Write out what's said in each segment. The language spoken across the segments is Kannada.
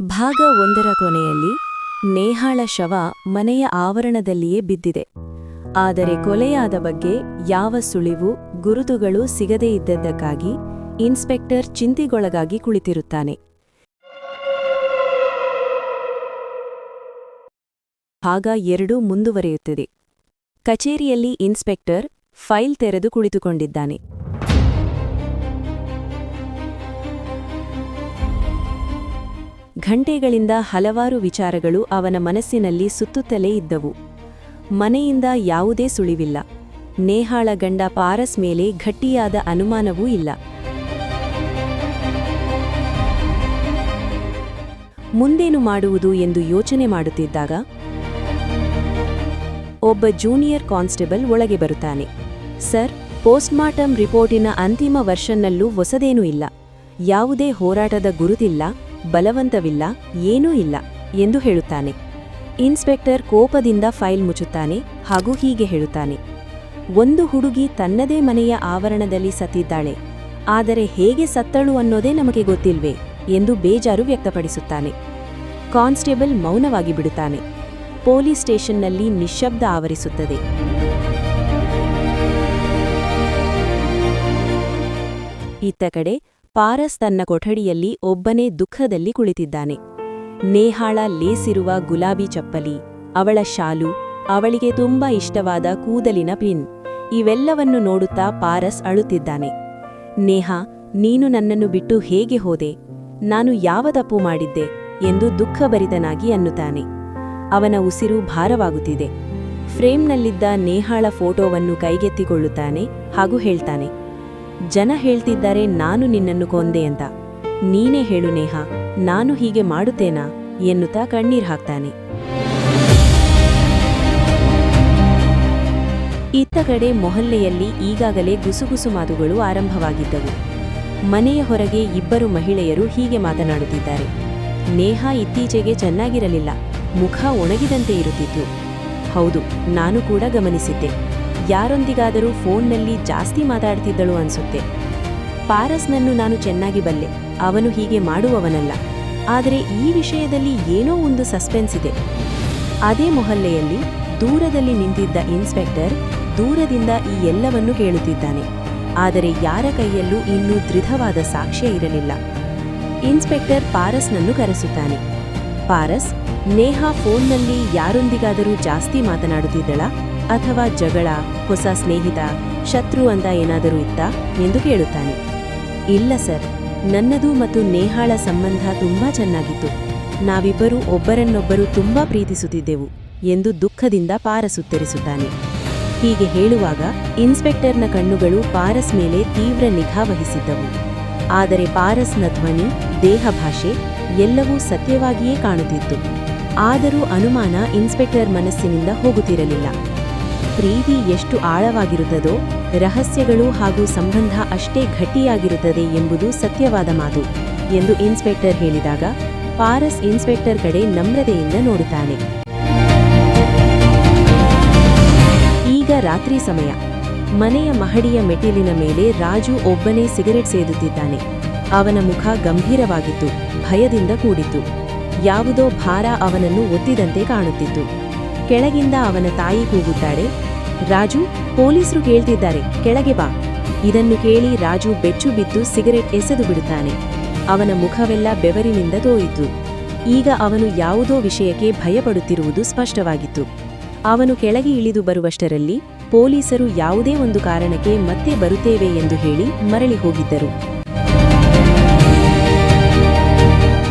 ಭಾಗ ಒಂದರ ಕೊನೆಯಲ್ಲಿ ನೇಹಾಳ ಶವ ಮನೆಯ ಆವರಣದಲ್ಲಿಯೇ ಬಿದ್ದಿದೆ. ಆದರೆ ಕೊಲೆಯಾದ ಬಗ್ಗೆ ಯಾವ ಸುಳಿವು, ಗುರುತುಗಳು ಸಿಗದೇ ಇದ್ದದ್ದಕ್ಕಾಗಿ ಇನ್ಸ್ಪೆಕ್ಟರ್ ಚಿಂತೆಗೊಳಗಾಗಿ ಕುಳಿತಿರುತ್ತಾನೆ. ಭಾಗ ಎರಡು ಮುಂದುವರೆಯುತ್ತದೆ. ಕಚೇರಿಯಲ್ಲಿ ಇನ್ಸ್ಪೆಕ್ಟರ್ ಫೈಲ್ ತೆರೆದು ಕುಳಿತುಕೊಂಡಿದ್ದಾನೆ. ಘಂಟೆಗಳಿಂದ ಹಲವಾರು ವಿಚಾರಗಳು ಅವನ ಮನಸ್ಸಿನಲ್ಲಿ ಸುತ್ತುತ್ತಲೇ ಇದ್ದವು. ಮನೆಯಿಂದ ಯಾವುದೇ ಸುಳಿವಿಲ್ಲ. ನೇಹಾಳ ಗಂಡ ಪಾರಸ್ ಮೇಲೆ ಗಟ್ಟಿಯಾದ ಅನುಮಾನವೂ ಇಲ್ಲ. ಮುಂದೇನು ಮಾಡುವುದು ಎಂದು ಯೋಚನೆ ಮಾಡುತ್ತಿದ್ದಾಗ, ಒಬ್ಬ ಜೂನಿಯರ್ ಕಾನ್ಸ್ಟೇಬಲ್ ಒಳಗೆ ಬರುತ್ತಾನೆ. ಸರ್ ಪೋಸ್ಟ್ಮಾರ್ಟಮ್ ರಿಪೋರ್ಟಿನ ಅಂತಿಮ ವರ್ಷನ್ನಲ್ಲೂ ಹೊಸದೇನೂ ಇಲ್ಲ. ಯಾವುದೇ ಹೋರಾಟದ ಗುರುತಿಲ್ಲ. ಬಲವಂತವಿಲ್ಲ, ಏನೂ ಇಲ್ಲ ಎಂದು ಹೇಳುತ್ತಾನೆ. ಇನ್ಸ್ಪೆಕ್ಟರ್ ಕೋಪದಿಂದ ಫೈಲ್ ಮುಚ್ಚುತ್ತಾನೆ ಹಾಗೂ ಹೀಗೆ ಹೇಳುತ್ತಾನೆ. ಒಂದು ಹುಡುಗಿ ತನ್ನದೇ ಮನೆಯ ಆವರಣದಲ್ಲಿ ಸತ್ತಿದ್ದಾಳೆ. ಆದರೆ ಹೇಗೆ ಸತ್ತಳು ಅನ್ನೋದೇ ನಮಗೆ ಗೊತ್ತಿಲ್ವೆ ಎಂದು ಬೇಜಾರು ವ್ಯಕ್ತಪಡಿಸುತ್ತಾನೆ. ಕಾನ್ಸ್ಟೇಬಲ್ ಮೌನವಾಗಿ ಬಿಡುತ್ತಾನೆ. ಪೊಲೀಸ್ ಸ್ಟೇಷನ್ನಲ್ಲಿ ನಿಶ್ಶಬ್ದ ಆವರಿಸುತ್ತದೆ. ಇತ್ತ ಕಡೆ ಪಾರಸ್ ತನ್ನ ಕೊಠಡಿಯಲ್ಲಿ ಒಬ್ಬನೇ ದುಃಖದಲ್ಲಿ ಕುಳಿತಿದ್ದಾನೆ. ನೇಹಾಳ ಲೇಸಿರುವ ಗುಲಾಬಿ ಚಪ್ಪಲಿ, ಅವಳ ಶಾಲು, ಅವಳಿಗೆ ತುಂಬಾ ಇಷ್ಟವಾದ ಕೂದಲಿನ ಪಿನ್, ಇವೆಲ್ಲವನ್ನು ನೋಡುತ್ತಾ ಪಾರಸ್ ಅಳುತ್ತಿದ್ದಾನೆ. ನೇಹಾ, ನೀನು ನನ್ನನ್ನು ಬಿಟ್ಟು ಹೇಗೆ ಹೋದೆ? ನಾನು ಯಾವ ತಪ್ಪು ಮಾಡಿದ್ದೆ? ಎಂದು ದುಃಖಭರಿತನಾಗಿ ಅನ್ನುತ್ತಾನೆ. ಅವನ ಉಸಿರು ಭಾರವಾಗುತ್ತಿದೆ. ಫ್ರೇಮ್ನಲ್ಲಿದ್ದ ನೇಹಾಳ ಫೋಟೋವನ್ನು ಕೈಗೆತ್ತಿಕೊಳ್ಳುತ್ತಾನೆ ಹಾಗೂ ಹೇಳ್ತಾನೆ ಜನ ಹೇಳ್ತಿದ್ದಾರೆ, ನಾನು ನಿನ್ನನ್ನು ಕೊಂದೆ ಅಂತ. ನೀನೇ ಹೇಳು, ನೇಹ, ನಾನು ಹೀಗೆ ಮಾಡುತ್ತೇನಾ? ಎನ್ನುತ್ತಾ ಕಣ್ಣೀರ್ ಹಾಕ್ತಾನೆ. ಇತ್ತ ಕಡೆ ಮೊಹಲ್ಲೆಯಲ್ಲಿ ಈಗಾಗಲೇ ಗುಸುಗುಸು ಮಾತುಗಳು ಆರಂಭವಾಗಿದ್ದವು. ಮನೆಯ ಹೊರಗೆ ಇಬ್ಬರು ಮಹಿಳೆಯರು ಹೀಗೆ ಮಾತನಾಡುತ್ತಿದ್ದಾರೆ. ನೇಹ ಇತ್ತೀಚೆಗೆ ಚೆನ್ನಾಗಿರಲಿಲ್ಲ, ಮುಖ ಒಣಗಿದಂತೆ ಇರುತ್ತಿತ್ತು. ಹೌದು, ನಾನು ಕೂಡ ಗಮನಿಸಿದ್ದೆ. ಯಾರೊಂದಿಗಾದರೂ ಫೋನ್ನಲ್ಲಿ ಜಾಸ್ತಿ ಮಾತಾಡ್ತಿದ್ದಳು ಅನ್ಸುತ್ತೆ. ಪಾರಸ್ನನ್ನು ನಾನು ಚೆನ್ನಾಗಿ ಬಲ್ಲೆ, ಅವನು ಹೀಗೆ ಮಾಡುವವನಲ್ಲ. ಆದರೆ ಈ ವಿಷಯದಲ್ಲಿ ಏನೋ ಒಂದು ಸಸ್ಪೆನ್ಸ್ ಇದೆ. ಅದೇ ಮೊಹಲ್ಲೆಯಲ್ಲಿ ದೂರದಲ್ಲಿ ನಿಂತಿದ್ದ ಇನ್ಸ್ಪೆಕ್ಟರ್ ದೂರದಿಂದ ಈ ಎಲ್ಲವನ್ನೂ ಕೇಳುತ್ತಿದ್ದಾನೆ. ಆದರೆ ಯಾರ ಕೈಯಲ್ಲೂ ಇನ್ನೂ ದೃಢವಾದ ಸಾಕ್ಷ್ಯ ಇರಲಿಲ್ಲ. ಇನ್ಸ್ಪೆಕ್ಟರ್ ಪಾರಸ್ನನ್ನು ಕರೆಸುತ್ತಾನೆ. ಪಾರಸ್, ನೇಹಾ, ಫೋನ್ನಲ್ಲಿ ಯಾರೊಂದಿಗಾದರೂ ಜಾಸ್ತಿ ಮಾತನಾಡುತ್ತಿದ್ದಳಾ? ಅಥವಾ ಜಗಳ, ಹೊಸ ಸ್ನೇಹಿತ, ಶತ್ರು ಅಂತ ಏನಾದರೂ ಇತ್ತಾ ಎಂದು ಕೇಳುತ್ತಾನೆ. ಇಲ್ಲ ಸರ್, ನನ್ನದು ಮತ್ತು ನೇಹಾಳ ಸಂಬಂಧ ತುಂಬಾ ಚೆನ್ನಾಗಿತ್ತು. ನಾವಿಬ್ಬರೂ ಒಬ್ಬರನ್ನೊಬ್ಬರು ತುಂಬಾ ಪ್ರೀತಿಸುತ್ತಿದ್ದೆವು ಎಂದು ದುಃಖದಿಂದ ಪಾರಸ್ ಉತ್ತರಿಸುತ್ತಾನೆ ಹೀಗೆ ಹೇಳುವಾಗ ಇನ್ಸ್ಪೆಕ್ಟರ್ನ ಕಣ್ಣುಗಳು ಪಾರಸ್ ಮೇಲೆ ತೀವ್ರ ನಿಗಾ ವಹಿಸಿದ್ದವು. ಆದರೆ ಪಾರಸ್ನ ಧ್ವನಿ, ದೇಹ ಭಾಷೆ ಎಲ್ಲವೂ ಸತ್ಯವಾಗಿಯೇ ಕಾಣುತ್ತಿತ್ತು. ಆದರೂ ಅನುಮಾನ ಇನ್ಸ್ಪೆಕ್ಟರ್ ಮನಸ್ಸಿನಿಂದ ಹೋಗುತ್ತಿರಲಿಲ್ಲ. ಪ್ರೀತಿ ಎಷ್ಟು ಆಳವಾಗಿರುತ್ತದೋ, ರಹಸ್ಯಗಳು ಹಾಗೂ ಸಂಬಂಧ ಅಷ್ಟೇ ಗಟ್ಟಿಯಾಗಿರುತ್ತದೆ ಎಂಬುದು ಸತ್ಯವಾದ ಮಾತು ಎಂದು ಇನ್ಸ್ಪೆಕ್ಟರ್ ಹೇಳಿದಾಗ ಪಾರಸ್ ಇನ್ಸ್ಪೆಕ್ಟರ್ ಕಡೆ ನಮ್ರತೆಯಿಂದ ನೋಡುತ್ತಾನೆ. ಈಗ ರಾತ್ರಿ ಸಮಯ. ಮನೆಯ ಮಹಡಿಯ ಮೆಟ್ಟಿಲಿನ ಮೇಲೆ ರಾಜು ಒಬ್ಬನೇ ಸಿಗರೆಟ್ ಸೇದುತ್ತಿದ್ದಾನೆ. ಅವನ ಮುಖ ಗಂಭೀರವಾಗಿತ್ತು, ಭಯದಿಂದ ಕೂಡಿತ್ತು. ಯಾವುದೋ ಭಾರ ಅವನನ್ನು ಒತ್ತಿದಂತೆ ಕಾಣುತ್ತಿತ್ತು. ಕೆಳಗಿಂದ ಅವನ ತಾಯಿ ಕೂಗುತ್ತಾಳೆ ರಾಜು ಪೊಲೀಸರು ಕೇಳ್ತಿದ್ದಾರೆ, ಕೆಳಗೆ ಬಾ. ಇದನ್ನು ಕೇಳಿ ರಾಜು ಬೆಚ್ಚು ಬಿದ್ದು ಸಿಗರೆಟ್ ಎಸೆದು ಬಿಡುತ್ತಾನೆ. ಅವನ ಮುಖವೆಲ್ಲ ಬೆವರಿನಿಂದ ತೋಯಿತು ಈಗ ಅವನು ಯಾವುದೋ ವಿಷಯಕ್ಕೆ ಭಯಪಡುತ್ತಿರುವುದು ಸ್ಪಷ್ಟವಾಗಿತ್ತು. ಅವನು ಕೆಳಗೆ ಇಳಿದು ಬರುವಷ್ಟರಲ್ಲಿ ಪೊಲೀಸರು ಯಾವುದೇ ಒಂದು ಕಾರಣಕ್ಕೆ ಮತ್ತೆ ಬರುತ್ತೇವೆ ಎಂದು ಹೇಳಿ ಮರಳಿ ಹೋಗಿದ್ದರು.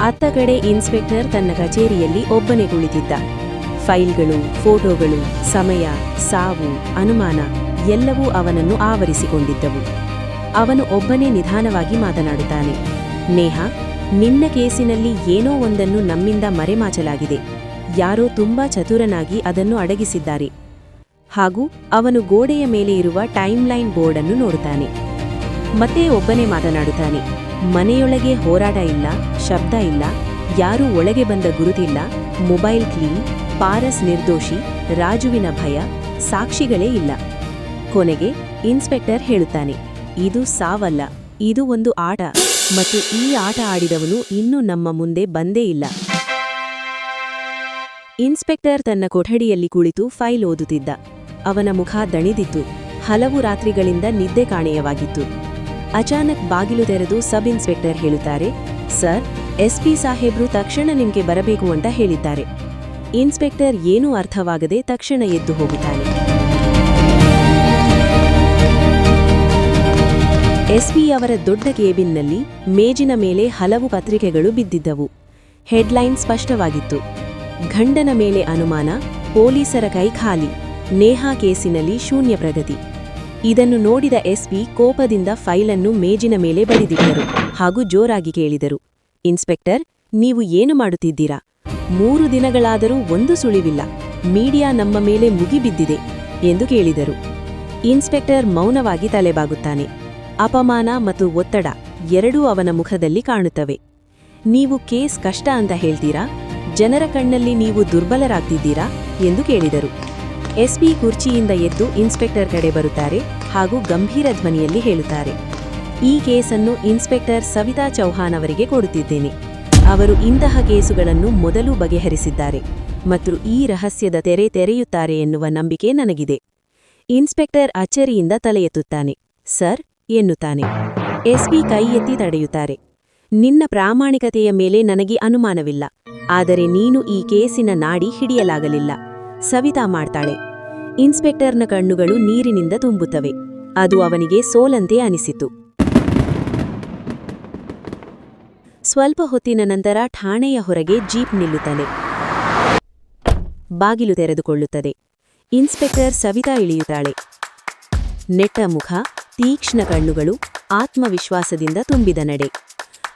ಅತ್ತ ಕಡೆ ಇನ್ಸ್ಪೆಕ್ಟರ್ ತನ್ನ ಕಚೇರಿಯಲ್ಲಿ ಒಬ್ಬನೇ ಕುಳಿತಿದ್ದ. ಫೈಲ್ಗಳು, ಫೋಟೋಗಳು, ಸಮಯ, ಸಾವು, ಅನುಮಾನ ಎಲ್ಲವೂ ಅವನನ್ನು ಆವರಿಸಿಕೊಂಡಿದ್ದವು. ಅವನು ಒಬ್ಬನೇ ನಿಧಾನವಾಗಿ ಮಾತನಾಡುತ್ತಾನೆ, ನೇಹ, ನಿನ್ನ ಕೇಸಿನಲ್ಲಿ ಏನೋ ಒಂದನ್ನು ನಮ್ಮಿಂದ ಮರೆಮಾಚಲಾಗಿದೆ. ಯಾರೋ ತುಂಬಾ ಚತುರನಾಗಿ ಅದನ್ನು ಅಡಗಿಸಿದ್ದಾರೆ. ಹಾಗೂ ಅವನು ಗೋಡೆಯ ಮೇಲೆ ಇರುವ ಟೈಮ್ಲೈನ್ ಬೋರ್ಡ್ ಅನ್ನು ನೋಡುತ್ತಾನೆ. ಮತ್ತೆ ಒಬ್ಬನೇ ಮಾತನಾಡುತ್ತಾನೆ, ಮನೆಯೊಳಗೆ ಹೋರಾಟ ಇಲ್ಲ, ಶಬ್ದ ಇಲ್ಲ, ಯಾರೂ ಒಳಗೆ ಬಂದ ಗುರುತಿಲ್ಲ, ಮೊಬೈಲ್ ಕ್ಲೀನ್ ಪಾರಸ್ ನಿರ್ದೋಷಿ ರಾಜುವಿನ ಭಯ ಸಾಕ್ಷಿಗಳೇ ಇಲ್ಲ. ಕೊನೆಗೆ ಇನ್ಸ್ಪೆಕ್ಟರ್ ಹೇಳುತ್ತಾನೆ, ಇದು ಸಾವಲ್ಲ, ಇದು ಒಂದು ಆಟ, ಮತ್ತು ಈ ಆಟ ಆಡಿದವನು ಇನ್ನೂ ನಮ್ಮ ಮುಂದೆ ಬಂದೇ ಇಲ್ಲ. ಇನ್ಸ್ಪೆಕ್ಟರ್ ತನ್ನ ಕೊಠಡಿಯಲ್ಲಿ ಕುಳಿತು ಫೈಲ್ ಓದುತ್ತಿದ್ದ. ಅವನ ಮುಖ ದಣಿದಿತ್ತು, ಹಲವು ರಾತ್ರಿಗಳಿಂದ ನಿದ್ದೆ ಕಾಣೆಯವಾಗಿತ್ತು. ಅಚಾನಕ್ ಬಾಗಿಲು ತೆರೆದು ಸಬ್ ಇನ್ಸ್ಪೆಕ್ಟರ್ ಹೇಳುತ್ತಾರೆ, ಸರ್ ಎಸ್ಪಿ ಸಾಹೇಬ್ರು ತಕ್ಷಣ ನಿಮಗೆ ಬರಬೇಕು ಅಂತ ಹೇಳಿದ್ದಾರೆ. ಇನ್ಸ್ಪೆಕ್ಟರ್ ಏನೂ ಅರ್ಥವಾಗದೆ ತಕ್ಷಣ ಎದ್ದು ಹೋಗುತ್ತಾನೆ. ಎಸ್ಪಿ ಅವರ ದೊಡ್ಡ ಕೇಬಿನ್ನಲ್ಲಿ ಮೇಜಿನ ಮೇಲೆ ಹಲವು ಪತ್ರಿಕೆಗಳು ಬಿದ್ದಿದ್ದವು. ಹೆಡ್ಲೈನ್ ಸ್ಪಷ್ಟವಾಗಿತ್ತು. ಗಂಡನ ಮೇಲೆ ಅನುಮಾನ, ಪೊಲೀಸರ ಕೈ ಖಾಲಿ, ನೇಹಾ ಕೇಸಿನಲ್ಲಿ ಶೂನ್ಯ ಪ್ರಗತಿ. ಇದನ್ನು ನೋಡಿದ ಎಸ್ಪಿ ಕೋಪದಿಂದ ಫೈಲನ್ನು ಮೇಜಿನ ಮೇಲೆ ಬಡಿದಿಟ್ಟರು ಹಾಗೂ ಜೋರಾಗಿ ಕೇಳಿದರು. ಇನ್ಸ್ಪೆಕ್ಟರ್, ನೀವು ಏನು ಮಾಡುತ್ತಿದ್ದೀರಾ? ಮೂರು ದಿನಗಳಾದರೂ ಒಂದು ಸುಳಿವಿಲ್ಲ. ಮೀಡಿಯಾ ನಮ್ಮ ಮೇಲೆ ಮುಗಿಬಿದ್ದಿದೆ ಎಂದು ಕೇಳಿದರು. ಇನ್ಸ್ಪೆಕ್ಟರ್ ಮೌನವಾಗಿ ತಲೆಬಾಗುತ್ತಾನೆ. ಅಪಮಾನ ಮತ್ತು ಒತ್ತಡ ಎರಡೂ ಅವನ ಮುಖದಲ್ಲಿ ಕಾಣುತ್ತವೆ. ನೀವು ಕೇಸ್ ಕಷ್ಟ ಅಂತ ಹೇಳ್ತೀರಾ? ಜನರ ಕಣ್ಣಲ್ಲಿ ನೀವು ದುರ್ಬಲರಾಗ್ತಿದ್ದೀರಾ? ಎಂದು ಕೇಳಿದರು. ಎಸ್ಪಿ ಕುರ್ಚಿಯಿಂದ ಎದ್ದು ಇನ್ಸ್ಪೆಕ್ಟರ್ ಕಡೆ ಬರುತ್ತಾರೆ ಹಾಗೂ ಗಂಭೀರ ಧ್ವನಿಯಲ್ಲಿ ಹೇಳುತ್ತಾರೆ. ಈ ಕೇಸನ್ನು ಇನ್ಸ್ಪೆಕ್ಟರ್ ಸವಿತಾ ಚೌಹಾನ್ ಅವರಿಗೆ ಕೊಡುತ್ತಿದ್ದೇನೆ. ಅವರು ಇಂತಹ ಕೇಸುಗಳನ್ನು ಮೊದಲು ಬಗೆಹರಿಸಿದ್ದಾರೆ ಮತ್ತು ಈ ರಹಸ್ಯದ ತೆರೆ ತೆರೆಯುತ್ತಾರೆ ಎನ್ನುವ ನಂಬಿಕೆ ನನಗಿದೆ. ಇನ್ಸ್ಪೆಕ್ಟರ್ ಅಚ್ಚರಿಯಿಂದ ತಲೆ ಎತ್ತುತ್ತಾನೆ ಸರ್, ಎನ್ನುತ್ತಾನೆ. ಎಸ್ಪಿ ಕೈ ಎತ್ತಿ ತಡೆಯುತ್ತಾರೆ. ನಿನ್ನ ಪ್ರಾಮಾಣಿಕತೆಯ ಮೇಲೆ ನನಗೆ ಅನುಮಾನವಿಲ್ಲ. ಆದರೆ ನೀನು ಈ ಕೇಸಿನ ನಾಡಿ ಹಿಡಿಯಲಾಗಲಿಲ್ಲ. ಸವಿತಾ ಮಾಡ್ತಾಳೆ. ಇನ್ಸ್ಪೆಕ್ಟರ್ನ ಕಣ್ಣುಗಳು ನೀರಿನಿಂದ ತುಂಬುತ್ತವೆ. ಅದು ಅವನಿಗೆ ಸೋಲಂತೆ ಅನಿಸಿತು. ಸ್ವಲ್ಪ ಹೊತ್ತಿನ ನಂತರ ಠಾಣೆಯ ಹೊರಗೆ ಜೀಪ್ ನಿಲ್ಲುತ್ತದೆ. ಬಾಗಿಲು ತೆರೆದುಕೊಳ್ಳುತ್ತದೆ. ಇನ್ಸ್ಪೆಕ್ಟರ್ ಸವಿತಾ ಇಳಿಯುತ್ತಾಳೆ. ನೆಟ್ಟ ಮುಖ, ತೀಕ್ಷ್ಣ ಕಣ್ಣುಗಳು, ಆತ್ಮವಿಶ್ವಾಸದಿಂದ ತುಂಬಿದ ನಡೆ.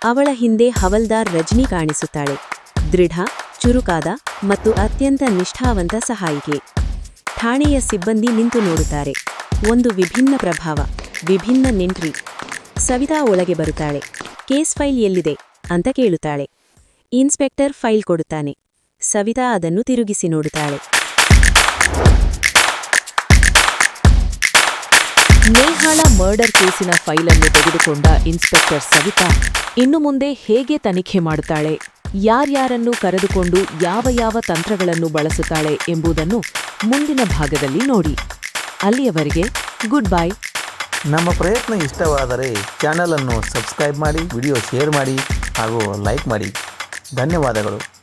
ಅವಳ ಹಿಂದೆ ಹವಲ್ದಾರ್ ರಜನಿ ಕಾಣಿಸುತ್ತಾಳೆ. ದೃಢ, ಚುರುಕಾದ ಮತ್ತು ಅತ್ಯಂತ ನಿಷ್ಠಾವಂತ ಸಹಾಯಿಕೆ. ಠಾಣೆಯ ಸಿಬ್ಬಂದಿ ನಿಂತು ನೋಡುತ್ತಾರೆ. ಒಂದು ವಿಭಿನ್ನ ಪ್ರಭಾವ, ವಿಭಿನ್ನ ನೆಂಟ್ರಿ. ಸವಿತಾ ಒಳಗೆ ಬರುತ್ತಾಳೆ. ಕೇಸ್ ಫೈಲ್ ಎಲ್ಲಿದೆ? ಅಂತ ಕೇಳುತ್ತಾಳೆ. ಇನ್ಸ್ಪೆಕ್ಟರ್ ಫೈಲ್ ಕೊಡುತ್ತಾನೆ. ಸವಿತಾ ಅದನ್ನು ತಿರುಗಿಸಿ ನೋಡುತ್ತಾಳೆ. ನೇಹಾಳ ಮರ್ಡರ್ ಕೇಸಿನ ಫೈಲನ್ನು ತೆಗೆದುಕೊಂಡ ಇನ್ಸ್ಪೆಕ್ಟರ್ ಸವಿತಾ ಇನ್ನು ಮುಂದೆ ಹೇಗೆ ತನಿಖೆ ಮಾಡುತ್ತಾಳೆ, ಯಾರ್ಯಾರನ್ನು ಕರೆದುಕೊಂಡು ಯಾವ ಯಾವ ತಂತ್ರಗಳನ್ನು ಬಳಸುತ್ತಾಳೆ ಎಂಬುದನ್ನು ಮುಂದಿನ ಭಾಗದಲ್ಲಿ ನೋಡಿ. ಅಲ್ಲಿಯವರೆಗೆ ಗುಡ್ ಬೈ. ನಮ್ಮ ಪ್ರಯತ್ನ ಇಷ್ಟವಾದರೆ ಚಾನಲನ್ನು ಸಬ್ಸ್ಕ್ರೈಬ್ ಮಾಡಿ, ವಿಡಿಯೋ ಶೇರ್ ಮಾಡಿ. ಹಾಗೂ ಲೈಕ್ ಮಾಡಿ ಧನ್ಯವಾದಗಳು.